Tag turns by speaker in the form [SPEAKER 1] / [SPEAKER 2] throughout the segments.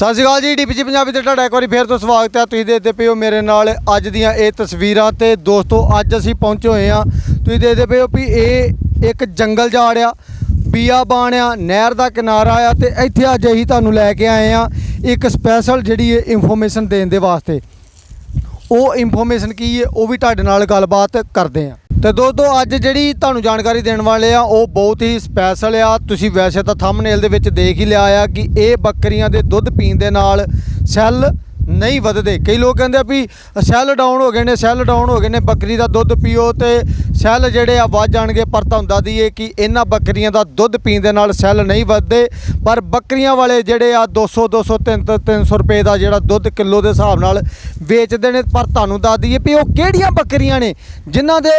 [SPEAKER 1] ਸਤਿ ਸ਼੍ਰੀ ਅਕਾਲ ਜੀ ਡੀਪੀਜੀ ਪੰਜਾਬੀ ਤੇ ਤੁਹਾਡਾ ਇੱਕ ਵਾਰੀ ਫੇਰ ਤੋਂ ਸਵਾਗਤ ਹੈ। ਤੁਸੀਂ ਦੇਖਦੇ ਪਏ ਹੋ ਮੇਰੇ ਨਾਲ ਅੱਜ ਦੀਆਂ ਇਹ ਤਸਵੀਰਾਂ ਤੇ ਦੋਸਤੋ, ਅੱਜ ਅਸੀਂ ਪਹੁੰਚੇ ਹੋਏ ਆ ਤੁਸੀਂ ਦੇਖਦੇ ਪਏ ਹੋ ਵੀ ਇਹ ਇੱਕ ਜੰਗਲ ਜਾੜ ਆ ਬੀਆਬਾਨ ਆ, ਨਹਿਰ ਦਾ ਕਿਨਾਰਾ ਆ ਤੇ ਇੱਥੇ ਅੱਜ ਅਸੀਂ ਤੁਹਾਨੂੰ ਲੈ ਕੇ ਆਏ ਆ ਇੱਕ ਸਪੈਸ਼ਲ ਜਿਹੜੀ ਇਨਫੋਰਮੇਸ਼ਨ ਦੇਣ ਦੇ ਵਾਸਤੇ। ਉਹ ਇਨਫੋਰਮੇਸ਼ਨ ਕੀ ਹੈ, ਉਹ ਵੀ ਤੁਹਾਡੇ ਨਾਲ ਗੱਲਬਾਤ ਕਰਦੇ ਆ ਤੇ ਦੋਸਤੋ, ਅੱਜ ਜਿਹੜੀ ਤੁਹਾਨੂੰ ਜਾਣਕਾਰੀ ਦੇਣ ਵਾਲੇ ਆ, ਉਹ ਬਹੁਤ ਹੀ ਸਪੈਸ਼ਲ ਆ। ਤੁਸੀਂ ਵੈਸੇ ਤਾਂ ਥੰਬਨੇਲ ਦੇ ਵਿੱਚ ਦੇਖ ਹੀ ਲਿਆ ਆ ਕਿ ਇਹ ਬੱਕਰੀਆਂ ਦੇ ਦੁੱਧ ਪੀਣ ਦੇ ਨਾਲ ਸੈੱਲ ਨਹੀਂ ਵੱਧਦੇ। ਕਈ ਲੋਕ ਕਹਿੰਦੇ ਆ ਵੀ ਸੈੱਲ ਡਾਊਨ ਹੋ ਗਏ ਨੇ, ਸੈੱਲ ਡਾਊਨ ਹੋ ਗਏ ਨੇ, ਬੱਕਰੀ ਦਾ ਦੁੱਧ ਪੀਓ ਤੇ ਸੈੱਲ ਜਿਹੜੇ ਆ ਵੱਧ ਜਾਣਗੇ, ਪਰ ਤੁਹਾਨੂੰ ਦੱਸ ਦਈਏ ਕਿ ਇਹਨਾਂ ਬੱਕਰੀਆਂ ਦਾ ਦੁੱਧ ਪੀਣ ਦੇ ਨਾਲ ਸੈੱਲ ਨਹੀਂ ਵੱਧਦੇ। ਪਰ ਬੱਕਰੀਆਂ ਵਾਲੇ ਜਿਹੜੇ ਆ 200 200 300 300 ਰੁਪਏ ਦਾ ਜਿਹੜਾ ਦੁੱਧ ਕਿਲੋ ਦੇ ਹਿਸਾਬ ਨਾਲ ਵੇਚਦੇ ਨੇ, ਪਰ ਤੁਹਾਨੂੰ ਦੱਸ ਦਈਏ ਵੀ ਉਹ ਕਿਹੜੀਆਂ ਬੱਕਰੀਆਂ ਨੇ ਜਿਨ੍ਹਾਂ ਦੇ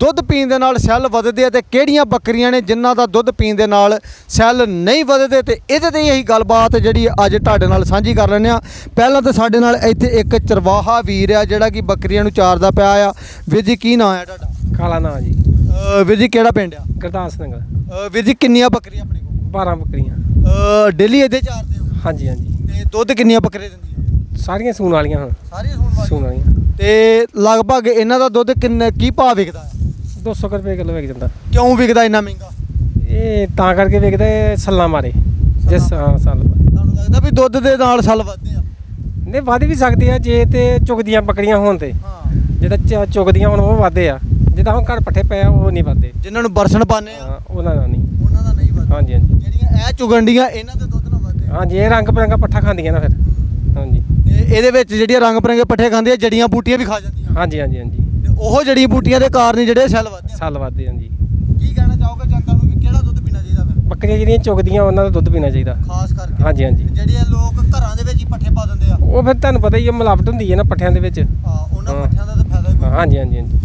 [SPEAKER 1] ਦੁੱਧ ਪੀਣ ਦੇ ਨਾਲ ਸੈੱਲ ਵੱਧਦੇ ਆ ਤੇ ਕਿਹੜੀਆਂ ਬੱਕਰੀਆਂ ਨੇ ਜਿਨ੍ਹਾਂ ਦਾ ਦੁੱਧ ਪੀਣ ਦੇ ਨਾਲ ਸੈੱਲ ਨਹੀਂ ਵੱਧਦੇ ਤੇ ਇਹਦੇ ਤੇ ਇਹੀ ਗੱਲਬਾਤ ਜਿਹੜੀ ਅੱਜ ਤੁਹਾਡੇ ਨਾਲ ਸਾਂਝੀ ਕਰ ਲੈਂਦੇ ਆ ਪਹਿਲਾਂ ਤਾਂ ਸਾਡੇ ਨਾਲ ਇੱਥੇ ਇੱਕ ਚਰਵਾਹਾ ਵੀਰ ਆ, ਜਿਹੜਾ ਕਿ ਬੱਕਰੀਆਂ ਨੂੰ ਚਾਰਦਾ ਪਿਆ ਆ। ਵੀਰ ਜੀ, ਕੀ ਨਾਂ ਆ ਤੁਹਾਡਾ?
[SPEAKER 2] ਕਾਲਾ ਨਾਂ ਜੀ।
[SPEAKER 1] ਅਹ ਵੀਰ ਜੀ ਕਿਹੜਾ ਪਿੰਡ ਆ?
[SPEAKER 2] ਗੁਰਦਾਸ ਨਗਰ।
[SPEAKER 1] ਅਹ ਵੀਰ ਜੀ ਕਿੰਨੀਆਂ ਬੱਕਰੀਆਂ ਆਪਣੇ ਕੋਲ?
[SPEAKER 2] 12 ਬੱਕਰੀਆਂ।
[SPEAKER 1] ਡੇਲੀ ਇੱਥੇ ਚਾਰਦੇ ਹੋ
[SPEAKER 2] ਹਾਂਜੀ ਹਾਂਜੀ।
[SPEAKER 1] ਤੇ ਦੁੱਧ ਕਿੰਨੀਆਂ ਬੱਕਰੇ ਦਿੰਦੀਆਂ?
[SPEAKER 2] ਸਾਰੀਆਂ ਸੂਣ ਵਾਲੀਆਂ ਹਨ
[SPEAKER 1] ਸਾਰੀਆਂ ਸੂਣ
[SPEAKER 2] ਸੂਣ ਵਾਲੀਆਂ।
[SPEAKER 1] ਤੇ ਲਗਭਗ ਇਹਨਾਂ ਦਾ ਦੁੱਧ ਕਿੰਨੇ ਕੀ ਭਾਅ ਵਿਕਦਾ? ਹੈ
[SPEAKER 2] 200 ਕੁ ਰੁਪਏ ਕਿਲੋ ਵਿਕ ਜਾਂਦਾ।
[SPEAKER 1] ਕਿਉਂ ਵਿਕਦਾ ਇੰਨਾ ਮਹਿੰਗਾ?
[SPEAKER 2] ਇਹ ਤਾਂ ਕਰਕੇ ਵਿਕਦਾ ਇਹ ਸੱਲਾਂ ਮਾਰੇ ਜਿਸ ਹਾਂ ਸੱਲ ਮਾਰੇ
[SPEAKER 1] ਤੁਹਾਨੂੰ ਲੱਗਦਾ ਵੀ ਦੁੱਧ ਦੇ ਨਾਲ ਸਲ ਵੱਧਦੇ ਆ?
[SPEAKER 2] ਨਹੀਂ ਵੱਧ ਵੀ ਸਕਦੇ ਆ ਜੇ ਤੇ ਚੁਗਦੀਆਂ ਬੱਕਰੀਆਂ ਹੋਣ ਤੇ।
[SPEAKER 1] ਹਾਂ।
[SPEAKER 2] ਚ- ਚੁਗਦੀਆਂ ਹੋਣ ਉਹ ਵਾਧੇ ਆ। ਜਿਹਦਾ ਹੁਣ ਘਰ ਪੱਠੇ ਪਏ ਆ ਉਹ ਨਹੀਂ ਵਾਧੇ
[SPEAKER 1] ਜਿਨ੍ਹਾਂ ਨੂੰ ਬਰਸਣ ਪਾਣੇ ਆ?
[SPEAKER 2] ਹਾਂ, ਉਹਨਾਂ ਦਾ ਨਹੀਂ।
[SPEAKER 1] ਉਹਨਾਂ ਦਾ ਨਹੀਂ ਵੱਧਦਾ।
[SPEAKER 2] ਹਾਂਜੀ ਹਾਂਜੀ।
[SPEAKER 1] ਜਿਹੜੀਆਂ ਇਹ ਚੁਗੰਡੀਆਂ ਇਹਨਾਂ ਦੇ ਦੁੱਧ ਨਾਲ ਵੱਧਦੇ ਆ।
[SPEAKER 2] ਹਾਂਜੀ ਇਹ ਰੰਗ ਬਰੰਗਾ ਪੱਠਾ ਖਾਂਦੀਆਂ ਨਾ ਫਿਰ। ਹਾਂਜੀ।
[SPEAKER 1] ਤੇ ਇਹਦੇ ਵਿੱਚ ਜਿਹੜੀਆਂ ਰੰਗ ਬਰੰਗੇ ਪੱਠੇ ਖਾਂਦੀਆਂ ਜੜੀਆਂ ਬੂਟੀਆਂ ਵੀ ਖਾ ਜਾਂਦੀਆਂ।
[SPEAKER 2] ਹਾਂਜੀ ਹਾਂਜੀ ਹਾਂਜੀ।
[SPEAKER 1] ਤੇ ਉਹ ਜੜੀਆਂ ਬੂਟੀਆਂ ਦੇ ਕਾਰਨ ਹੀ ਜਿਹੜੇ ਸੈੱਲ ਵੱਧਦੇ ਆ।
[SPEAKER 2] ਸੱਲ ਹਾਂਜੀ।
[SPEAKER 1] ਕੀ ਕਹਿਣਾ ਚਾਹੋਗੇ ਜਨਤਾ ਨੂੰ ਵੀ ਕਿਹੜਾ ਦੁੱਧ ਪੀਣਾ ਚਾਹੀਦਾ ਫਿਰ?
[SPEAKER 2] ਬੱਕਰੀਆਂ ਜਿਹੜੀਆਂ ਚੁਗਦੀਆਂ ਉਹਨਾਂ ਦਾ ਦੁੱਧ ਪੀਣਾ ਚਾਹੀਦਾ।
[SPEAKER 1] ਖਾਸ ਕਰਕੇ।
[SPEAKER 2] ਹਾਂਜੀ ਹਾਂਜੀ।
[SPEAKER 1] ਜਿਹੜੇ ਲੋਕ ਘਰਾਂ ਦੇ ਵਿੱਚ ਹੀ ਪੱਠੇ ਪਾ ਦਿੰਦੇ ਆ।
[SPEAKER 2] ਉਹ ਫਿਰ ਤੁਹਾਨੂੰ ਪਤਾ ਹੀ ਹੈ ਮਿਲਾਵਟ ਹੁੰਦੀ ਹੈ ਨਾ ਪੱਠਿਆਂ ਦੇ ਵਿੱਚ।
[SPEAKER 1] ਆ ਉਹਨਾਂ
[SPEAKER 2] ਹਾਂ।
[SPEAKER 1] ਪੱਠਿਆਂ ਦਾ ਤਾਂ ਫਾਇਦਾ ਹੀ ਕੋਈ
[SPEAKER 2] ਹਾਂਜੀ ਹਾਂਜੀ ਹਾਂਜੀ।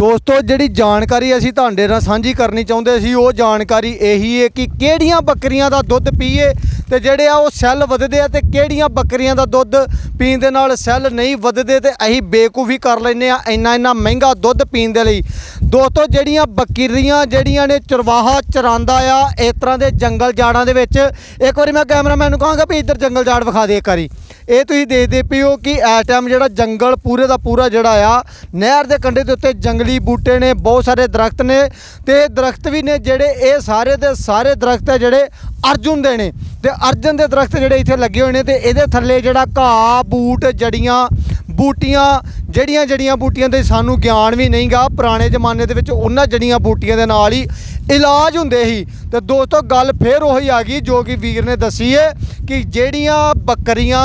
[SPEAKER 1] ਦੋਸਤੋ, ਜਿਹੜੀ ਜਾਣਕਾਰੀ ਅਸੀਂ ਤੁਹਾਡੇ ਨਾਲ ਸਾਂਝੀ ਕਰਨੀ ਚਾਹੁੰਦੇ ਸੀ, ਉਹ ਜਾਣਕਾਰੀ ਇਹੀ ਹੈ ਕਿ ਕਿਹੜੀਆਂ ਬੱਕਰੀਆਂ ਦਾ ਦੁੱਧ ਪੀਏ ਤੇ ਜਿਹੜੇ ਆ ਉਹ ਸੈੱਲ ਵੱਧਦੇ ਆ ਤੇ ਕਿਹੜੀਆਂ ਬੱਕਰੀਆਂ ਦਾ ਦੁੱਧ ਪੀਣ ਦੇ ਨਾਲ ਸੈੱਲ ਨਹੀਂ ਵੱਧਦੇ ਤੇ ਅਸੀਂ ਬੇਕੂਫੀ ਕਰ ਲੈਨੇ ਆ ਇੰਨਾ ਇੰਨਾ ਮਹਿੰਗਾ ਦੁੱਧ ਪੀਣ ਦੇ ਲਈ। ਦੋਸਤੋ, ਜਿਹੜੀਆਂ ਬੱਕਰੀਆਂ, ਜਿਹੜੀਆਂ ਨੇ ਚਰਵਾਹਾ ਚਰਾਂਦਾ ਆ, ਇਸ ਤਰ੍ਹਾਂ ਦੇ ਜੰਗਲ ਜਾੜਾਂ ਦੇ ਵਿੱਚ, ਇੱਕ ਵਾਰੀ ਮੈਂ ਕੈਮਰਾਮੈਨ ਨੂੰ ਕਹਾਂਗਾ ਵੀ ਇੱਧਰ ਜੰਗਲ ਜਾੜ ਵਿਖਾ ਦੇ ਇੱਕ ਵਾਰੀ। ਇਹ ਤੁਸੀਂ ਦੇਖਦੇ ਪਿਓ ਕਿ ਇਸ ਟਾਈਮ ਜਿਹੜਾ ਜੰਗਲ ਪੂਰੇ ਦਾ ਪੂਰਾ ਜਿਹੜਾ ਆ, ਨਹਿਰ ਦੇ ਕੰਢੇ ਦੇ ਉੱਤੇ ਜੰਗਲੀ ਬੂਟੇ ਨੇ, ਬਹੁਤ ਸਾਰੇ ਦਰਖਤ ਨੇ ਤੇ ਦਰਖਤ ਵੀ ਨੇ ਜਿਹੜੇ ਇਹ ਸਾਰੇ ਦੇ ਸਾਰੇ ਦਰਖਤ ਹੈ ਜਿਹੜੇ ਅਰਜੁਨ ਦੇ ਨੇ ਤੇ ਅਰਜਨ ਦੇ ਦਰਖਤ ਜਿਹੜੇ ਇੱਥੇ ਲੱਗੇ ਹੋਏ ਨੇ ਤੇ ਇਹਦੇ ਥੱਲੇ ਜਿਹੜਾ ਘਾਹ, ਬੂਟ, ਜੜੀਆਂ, ਬੂਟੀਆਂ, ਜਿਹੜੀਆਂ ਜੜੀਆਂ ਬੂਟੀਆਂ ਦੇ ਸਾਨੂੰ ਗਿਆਨ ਵੀ ਨਹੀਂਗਾ ਪੁਰਾਣੇ ਜ਼ਮਾਨੇ ਦੇ ਵਿੱਚ ਉਹਨਾਂ ਜੜੀਆਂ ਬੂਟੀਆਂ ਦੇ ਨਾਲ ਹੀ ਇਲਾਜ ਹੁੰਦੇ ਸੀ। ਤੇ ਦੋਸਤੋ, ਗੱਲ ਫੇਰ ਉਹੀ ਆ ਗਈ ਜੋ ਕਿ ਵੀਰ ਨੇ ਦੱਸੀ ਹੈ ਕਿ ਜਿਹੜੀਆਂ ਬੱਕਰੀਆਂ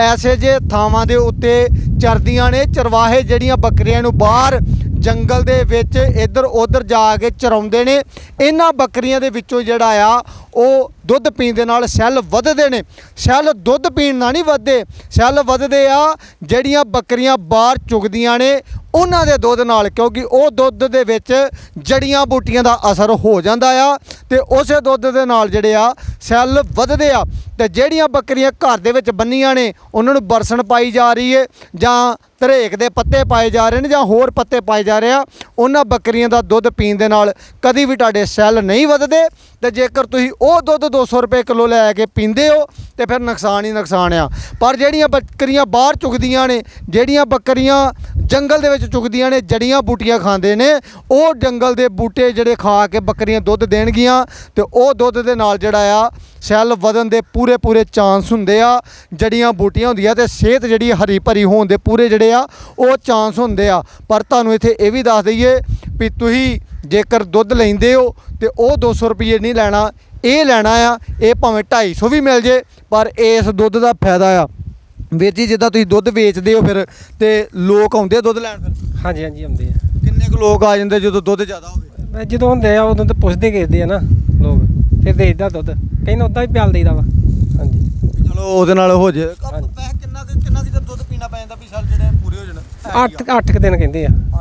[SPEAKER 1] ਐਸੇ ਜੇ ਥਾਵਾਂ ਦੇ ਉੱਤੇ ਚਰਦੀਆਂ ਨੇ, ਚਰਵਾਹੇ ਜਿਹੜੀਆਂ ਬੱਕਰੀਆਂ ਨੂੰ ਬਾਹਰ ਜੰਗਲ ਦੇ ਵਿੱਚ ਇੱਧਰ ਉੱਧਰ ਜਾ ਕੇ ਚਰਾਉਂਦੇ ਨੇ। ਇਹਨਾਂ ਬੱਕਰੀਆਂ ਦੇ ਵਿੱਚੋਂ ਜਿਹੜਾ ਆ ਉਹ ਦੁੱਧ ਪੀਣ ਦੇ ਨਾਲ ਸੈੱਲ ਵੱਧਦੇ ਨੇ। ਸੈੱਲ ਦੁੱਧ ਪੀਣ ਨਾਲ ਨਹੀਂ ਵੱਧਦੇ। ਸੈੱਲ ਵੱਧਦੇ ਆ, ਜਿਹੜੀਆਂ ਬੱਕਰੀਆਂ ਬਾਹਰ ਚੁਗਦੀਆਂ ਨੇ, ਉਹਨਾਂ ਦੇ ਦੁੱਧ ਨਾਲ, ਕਿਉਂਕਿ ਉਹ ਦੁੱਧ ਦੇ ਵਿੱਚ ਜੜੀਆਂ ਬੂਟੀਆਂ ਦਾ ਅਸਰ ਹੋ ਜਾਂਦਾ ਆ ਤੇ ਉਸੇ ਦੁੱਧ ਦੇ ਨਾਲ ਜਿਹੜੇ ਆ, ਸੈੱਲ ਵੱਧਦੇ ਆ। ਤੇ ਜਿਹੜੀਆਂ ਬੱਕਰੀਆਂ ਘਰ ਦੇ ਵਿੱਚ ਬੰਨੀਆਂ ਨੇ, ਉਹਨਾਂ ਨੂੰ ਬਰਸਣ ਪਾਈ ਜਾ ਰਹੀ ਏ, ਜਾਂ ਧਰੇਕ ਦੇ ਪੱਤੇ ਪਾਏ ਜਾ ਰਹੇ ਨੇ, ਜਾਂ ਹੋਰ ਪੱਤੇ ਪਾਏ ਜਾ ਰਹੇ ਆ, ਉਹਨਾਂ ਬੱਕਰੀਆਂ ਦਾ ਦੁੱਧ ਪੀਣ ਦੇ ਨਾਲ ਕਦੀ ਵੀ ਤੁਹਾਡੇ ਸੈੱਲ ਨਹੀਂ ਵੱਧਦੇ ਤੇ ਜੇਕਰ ਤੁਸੀਂ ਉਹ ਦੁੱਧ 200 ਰੁਪਏ ਕਿਲੋ ਲੈ ਕੇ ਪੀਂਦੇ ਹੋ, ਤੇ ਫਿਰ ਨੁਕਸਾਨ ਹੀ ਨੁਕਸਾਨ ਆ। ਪਰ ਜਿਹੜੀਆਂ ਬੱਕਰੀਆਂ ਬਾਹਰ ਚੁਗਦੀਆਂ ਨੇ, ਜਿਹੜੀਆਂ ਬੱਕਰੀਆਂ ਜੰਗਲ ਦੇ ਵਿੱਚ ਚੁਗਦੀਆਂ ਨੇ, ਜੜੀਆਂ ਬੂਟੀਆਂ ਖਾਂਦੇ ਨੇ, ਉਹ ਜੰਗਲ ਦੇ ਬੂਟੇ ਜਿਹੜੇ ਖਾ ਕੇ ਬੱਕਰੀਆਂ ਦੁੱਧ ਦੇਣਗੀਆਂ, ਤੇ ਉਹ ਦੁੱਧ ਦੇ ਨਾਲ ਜਿਹੜਾ ਆ, ਸੈੱਲ ਵਧਣ ਦੇ ਪੂਰੇ ਪੂਰੇ ਚਾਂਸ ਹੁੰਦੇ ਆ, ਜੜੀਆਂ ਬੂਟੀਆਂ ਹੁੰਦੀਆਂ ਤੇ ਸਿਹਤ ਜਿਹੜੀ ਹਰੀ ਭਰੀ ਹੋਣ ਦੇ ਪੂਰੇ ਜਿਹੜੇ ਆ, ਉਹ ਚਾਂਸ ਹੁੰਦੇ ਆ। ਪਰ ਤੁਹਾਨੂੰ ਇੱਥੇ ਇਹ ਵੀ ਦੱਸ ਦਈਏ ਵੀ ਤੁਸੀਂ ਜੇਕਰ ਦੁੱਧ ਲੈਂਦੇ ਹੋ ਤੇ ਉਹ 200 ਰੁਪਏ ਨਹੀਂ ਲੈਣਾ ਇਹ ਲੈਣਾ ਆ ਇਹ ਭਾਵੇਂ 250 ਵੀ ਮਿਲ ਜੇ ਪਰ ਇਸ ਦੁੱਧ ਦਾ ਫਾਇਦਾ ਆ। ਵੀਰ ਜੀ ਜਿੱਦਾਂ ਤੁਸੀਂ ਦੁੱਧ ਵੇਚਦੇ ਹੋ ਫਿਰ ਤੇ ਲੋਕ ਆਉਂਦੇ ਆ ਦੁੱਧ ਲੈਣ ਫਿਰ?
[SPEAKER 2] ਹਾਂਜੀ ਹਾਂਜੀ ਆਉਂਦੇ ਆ।
[SPEAKER 1] ਕਿੰਨੇ ਕੁ ਲੋਕ ਆ ਜਾਂਦੇ ਜਦੋਂ ਦੁੱਧ ਜ਼ਿਆਦਾ ਹੋਵੇ?
[SPEAKER 2] ਮੈਂ ਜਦੋਂ ਹੁੰਦੇ ਆ ਉਦੋਂ ਤਾਂ ਪੁੱਛਦੇ ਕਿਸਦੇ ਆ ਨਾ ਲੋਕ ਫਿਰ ਦੇਈਦਾ ਦੁੱਧ। ਨਾ ਉਦਾਂ ਹੀ ਪਿਆਲ ਦੇਈਦਾ ਵਾ। ਹਾਂਜੀ।
[SPEAKER 1] ਚਲੋ ਉਹਦੇ ਨਾਲ ਹੋ ਜੇ। ਕਿੰਨਾ ਕਿੰਨਾ ਕਿ ਦੁੱਧ ਪੀਣਾ ਪੈ ਜਾਂਦਾ ਵੀ ਸਾਲ ਜਿਹੜੇ ਪੂਰੇ ਹੋ ਜਾਣ?
[SPEAKER 2] 8 8 ਦਿਨ ਕਹਿੰਦੇ ਆ।
[SPEAKER 1] 8 ਦਿਨ ਪੀਣਾ
[SPEAKER 2] ਹਾਂ,
[SPEAKER 1] ਪੈਂਦਾ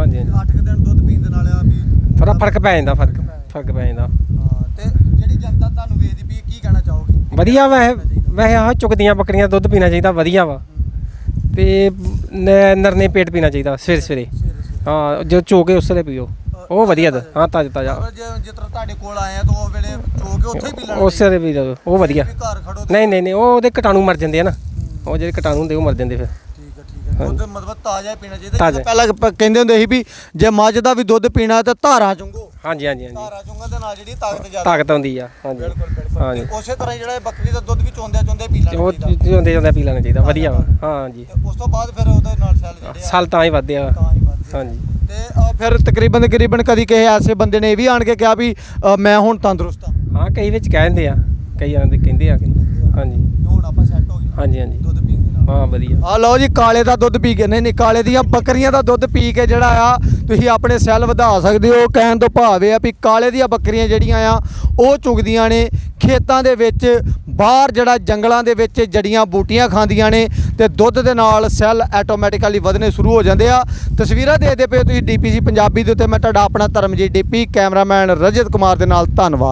[SPEAKER 2] ਹਾਂਜੀ, ਹਾਂਜੀ।
[SPEAKER 1] 8 ਦਿਨ ਦੁੱਧ ਪੀਣ ਦੇ ਨਾਲ ਆ ਵੀ
[SPEAKER 2] ਥੋੜਾ ਫ਼ਰਕ ਪੈ ਜਾਂਦਾ ਫ਼ਰਕ ਫ਼ਰਕ ਪੈ ਜਾਂਦਾ।
[SPEAKER 1] ਹਾਂ ਤੇ ਜਿਹੜੀ ਜਨਤਾ ਤੁਹਾਨੂੰ ਵੇਚਦੀ ਵੀ ਕੀ ਕਹਿਣਾ ਚਾਹੋਗੇ?
[SPEAKER 2] ਵਧੀਆ ਵੈਸੇ ਵੈਸੇ ਆਹ ਚੁਕਦੀਆਂ ਬੱਕਰੀਆਂ ਦਾ ਦੁੱਧ ਪੀਣਾ ਚਾਹੀਦਾ ਵਧੀਆ ਵਾ। ਤੇ ਨ- ਨਰਨੇ ਪੇਟ ਪੀਣਾ ਚਾਹੀਦਾ ਸਵੇਰੇ ਸਵੇਰੇ।
[SPEAKER 1] ਸਵੇਰੇ ਸਵੇਰੇ।
[SPEAKER 2] ਹਾਂ ਜਦੋਂ ਚੋ ਕੇ ਉਸ ਵੇਲੇ ਪੀਓ ਉਹ ਵਧੀਆ ਦ- ਹਾਂ ਤਾਜ਼ਾ ਤਾਜ਼ਾ
[SPEAKER 1] ਜੇ ਜਿਸ ਤਰ੍ਹਾਂ ਤੁਹਾਡੇ ਕੋਲ ਆਏ ਆ ਤਾਂ ਉਹ ਵੇਲੇ ਚੋ ਕੇ ਉੱਥੇ ਹੀ ਪੀ ਲੈਣਾ
[SPEAKER 2] ਉਸੇ ਦੇ ਵੀ ਉਹ ਵਧੀਆ।
[SPEAKER 1] ਵੀ ਘਰ ਖੜੋ ਤੇ
[SPEAKER 2] ਨਹੀਂ ਨਹੀਂ ਨਹੀਂ ਉਹ ਉਹਦੇ ਕੀਟਾਣੂ ਮਰ ਜਾਂਦੇ ਆ ਨਾ। ਉਹ ਜਿਹੜੇ ਕੀਟਾਣੂ ਹੁੰਦੇ ਉਹ ਮਰ ਜਾਂਦੇ ਫਿਰ।
[SPEAKER 1] ਦੁੱਧ ਮਤਲਬ ਤਾਜ਼ਾ ਹੀ ਪੀਣਾ ਚਾਹੀਦਾ
[SPEAKER 2] ਤਾਜ਼ਾ।
[SPEAKER 1] ਜਿੱਦਾਂ ਪਹਿਲਾਂ ਪ- ਕਹਿੰਦੇ ਹੁੰਦੇ ਸੀ ਵੀ ਜੇ ਮੱਝ ਦਾ ਵੀ ਦੁੱਧ ਪੀਣਾ ਤਾਂ ਧਾਰਾਂ ਚੁੰਗੋ
[SPEAKER 2] ਹਾਂਜੀ ਹਾਂਜੀ ਹਾਂਜੀ।
[SPEAKER 1] ਧਾਰਾਂ ਚੁੰਗਣ ਦੇ ਨਾਲ ਜਿਹੜੀ ਤਾਕਤ ਜ਼ਿਆਦਾ
[SPEAKER 2] ਤਾਕਤ ਆਉਂਦੀ ਆ ਹਾਂਜੀ।
[SPEAKER 1] ਬਿਲਕੁਲ ਬਿਲਕੁਲ।
[SPEAKER 2] ਹਾਂਜੀ।
[SPEAKER 1] ਤੇ ਉਸੇ ਤਰ੍ਹਾਂ ਹੀ ਜਿਹੜਾ ਇਹ ਬੱਕਰੀ ਦਾ ਦੁੱਧ ਵੀ ਚੋਂਦਿਆਂ ਚੋਂਦੇ ਪੀ
[SPEAKER 2] ਤੇ
[SPEAKER 1] ਲੈਣਾ
[SPEAKER 2] ਉਹ
[SPEAKER 1] ਚਾਹੀਦਾ।
[SPEAKER 2] ਜਿਉਂਦੇ ਜਾਂਦੇ ਪੀ ਲੈਣਾ ਚਾਹੀਦਾ ਵਧੀਆ ਵਾ। ਹਾਂਜੀ।
[SPEAKER 1] ਤੇ ਉਸ ਤੋਂ ਬਾਅਦ ਫਿਰ ਉਹਦੇ ਨਾਲ ਸੈੱਲ ਜਿਹੜੇ ਆ
[SPEAKER 2] ਸਾਲ ਤਾਂ ਹੀ ਵੱਧਦੇ ਆ।
[SPEAKER 1] ਤਾਂ ਹੀ ਵੱਧਦੇ ਆ।
[SPEAKER 2] ਹਾਂਜੀ।
[SPEAKER 1] ਤੇ ਅ, ਫਿਰ ਤਕਰੀਬਨ ਤਕਰੀਬਨ ਕਦੀ ਕਿਸੇ ਐਸੇ ਬੰਦੇ ਨੇ ਇਹ ਵੀ ਆਣ ਕੇ ਕਿਹਾ ਵੀ ਅ, ਮੈਂ ਹੁਣ ਤੰਦਰੁਸਤ ਆ।
[SPEAKER 2] ਹਾਂ ਕਈ ਵਿੱਚ ਕਹਿੰਦੇ ਆ ਕਈ ਆਂਦੇ ਕਹਿੰਦੇ ਆ ਕਿ ਹਾਂਜੀ।
[SPEAKER 1] ਵੀ ਹੁਣ ਆਪਾਂ ਸੈੱਟ ਹੋ ਗਏ।
[SPEAKER 2] ਹਾਂਜੀ ਹਾਂਜੀ।
[SPEAKER 1] ਦੁੱਧ ਪੀਣ ਦੇ ਨਾਲ
[SPEAKER 2] ਹਾਂ, ਵਧੀਆ।
[SPEAKER 1] ਆ ਲਓ ਜੀ, ਕਾਲੇ ਦਾ ਦੁੱਧ ਪੀ ਕੇ, ਨਹੀਂ ਨਹੀਂ, ਕਾਲੇ ਦੀਆਂ ਬੱਕਰੀਆਂ ਦਾ ਦੁੱਧ ਪੀ ਕੇ ਜਿਹੜਾ ਆ, ਤੁਸੀਂ ਆਪਣੇ ਸੈੱਲ ਵਧਾ ਸਕਦੇ ਹੋ। ਕਹਿਣ ਤੋਂ ਭਾਵ ਇਹ ਆ ਵੀ ਕਾਲੇ ਦੀਆਂ ਬੱਕਰੀਆਂ ਜਿਹੜੀਆਂ ਆ, ਉਹ ਚੁਗਦੀਆਂ ਨੇ। ਖੇਤਾਂ ਦੇ ਵਿੱਚ, ਬਾਹਰ ਜਿਹੜਾ ਜੰਗਲਾਂ ਦੇ ਵਿੱਚ ਜੜੀਆਂ ਬੂਟੀਆਂ ਖਾਂਦੀਆਂ ਨੇ ਤੇ ਦੁੱਧ ਦੇ ਨਾਲ ਸੈੱਲ ਆਟੋਮੈਟਿਕਲੀ ਵਧਣੇ ਸ਼ੁਰੂ ਹੋ ਜਾਂਦੇ ਆ। ਤਸਵੀਰਾਂ ਦੇਖਦੇ ਪਏ ਹੋ ਤੁਸੀਂ ਡੀਪੀਸੀ ਪੰਜਾਬੀ ਦੇ ਉੱਤੇ। ਮੈਂ ਤੁਹਾਡਾ ਆਪਣਾ ਧਰਮਜੀਤ ਡੀਪੀ, ਕੈਮਰਾਮੈਨ ਰਜਤ ਕੁਮਾਰ ਦੇ ਨਾਲ ਧੰਨਵਾਦ।